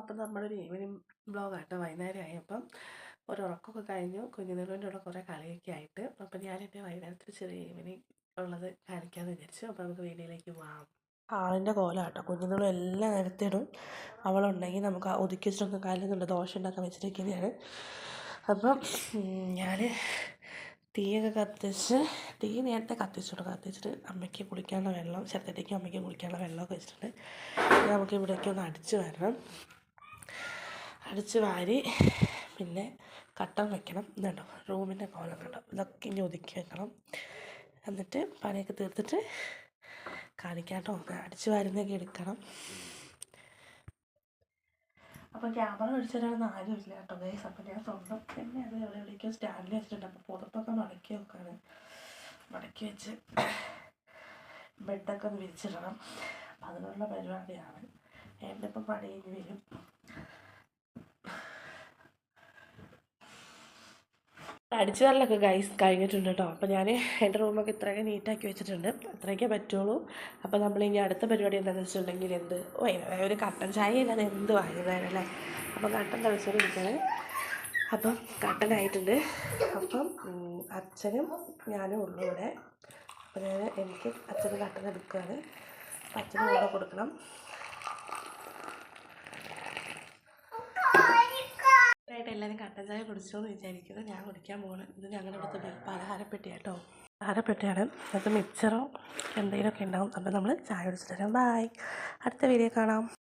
അപ്പം നമ്മളൊരു ഈവനിങ് ബ്ലോഗാട്ടോ വൈകുന്നേരം ആയപ്പം ഒരു ഉറക്കമൊക്കെ കഴിഞ്ഞു. കുഞ്ഞുനിലവിന്റെ കൂടെ കുറേ കളിയൊക്കെ ആയിട്ട്. അപ്പം ഞാൻ എന്റെ വൈകുന്നേരത്തിൽ ചെറിയ ഈവനിങ് ഉള്ളത് കാണിക്കാമെന്ന് വിചാരിച്ചു. അപ്പം നമുക്ക് വീഡിയോയിലേക്ക് പോകാം. ആളിന്റെ കോലാട്ടോ. കുഞ്ഞുങ്ങളും എല്ലാം നേരത്തിടും. അവളുണ്ടെങ്കിൽ നമുക്ക് ഒതുക്കി വെച്ചിട്ടൊക്കെ കാലുന്നുണ്ട് ദോശ ഉണ്ടാക്കാൻ വെച്ചിരിക്കുന്നതാണ് അപ്പം ഞാൻ തീയൊക്കെ കത്തിച്ച് തീ നേരത്തെ കത്തിച്ചിട്ട് കത്തിച്ചിട്ട് അമ്മയ്ക്ക് കുളിക്കാനുള്ള വെള്ളം ചെറുതേക്ക് അമ്മയ്ക്ക് കുളിക്കാനുള്ള വെള്ളമൊക്കെ വെച്ചിട്ടുണ്ട്. നമുക്ക് ഇവിടേക്ക് ഒന്ന് അടിച്ച് വരണം. അടിച്ച് വാരി പിന്നെ കട്ടൻ വെക്കണം. ഇതുണ്ടോ? റൂമിന്റെ കോലം കണ്ടോ ഇതൊക്കെ ഇനി ഒതുക്കി വെക്കണം. എന്നിട്ട് പണിയൊക്കെ തീർത്തിട്ട് കാണിക്കാം കേട്ടോ. അടിച്ച് വാരുന്നൊക്കെ എടുക്കണം. അപ്പോൾ ക്യാമറ മേടിച്ചിട്ടാണെന്ന് ആരുമില്ല കേട്ടോ ഗൈസ് അപ്പോൾ ഞാൻ സ്വന്തം പിന്നെ അത് എവിടെ എവിടേക്കോ സ്റ്റാൻഡിൽ വെച്ചിട്ടുണ്ട്. അപ്പോൾ പുറത്തൊക്കെ മടക്കി വെക്കാണ്. മടക്കി വെച്ച് ബെഡൊക്കെ ഒന്ന് വിരിച്ചിടണം. അതിനുള്ള പരിപാടിയാണ്. എന്റെ ഇപ്പം പണി കഴിഞ്ഞ് വരും. അടിച്ചു വരലൊക്കെ ഗൈസ് കഴിഞ്ഞിട്ടുണ്ട് കേട്ടോ അപ്പോൾ ഞാൻ എന്റെ റൂമൊക്കെ ഇത്രയൊക്കെ നീറ്റാക്കി വെച്ചിട്ടുണ്ട്. അത്രയൊക്കെ പറ്റുള്ളൂ. അപ്പോൾ നമ്മൾ ഇനി അടുത്ത പരിപാടി എന്താണെന്ന് വെച്ചിട്ടുണ്ടെങ്കിൽ എന്ത്? വൈകുന്നേരം ഒരു കട്ടൻ ചായ ഇല്ലാതെ എന്ത് വൈകുന്നേരം അല്ലേ? അപ്പോൾ കട്ടൻ തളിച്ചുകൊണ്ടിരിക്കുകയാണ് അപ്പം കട്ടനായിട്ടുണ്ട് അപ്പം അച്ഛനും ഞാനും ഉള്ളൂ ഇവിടെ. അപ്പോൾ ഞാൻ എനിക്ക് അച്ഛന് കട്ടൻ എടുക്കുകയാണ് അപ്പം അച്ഛനും കൂടെ കൊടുക്കണം ആയിട്ട് എല്ലാവരും കട്ടൻ ചായ കുടിച്ചോ എന്ന് വിചാരിക്കുന്നു. ഞാൻ കുടിക്കാൻ പോകണം ഇത് ഞങ്ങളുടെ അടുത്ത് പലഹാരപ്പെട്ടി കേട്ടോ പലഹാരപ്പെട്ടിയാണ്. അത് മിക്സറോ എന്തെങ്കിലുമൊക്കെ ഉണ്ടാവും. അപ്പോൾ നമ്മൾ ചായ കുടിച്ചിട്ട് തരാം ബായ് അടുത്ത വീഡിയോ കാണാം.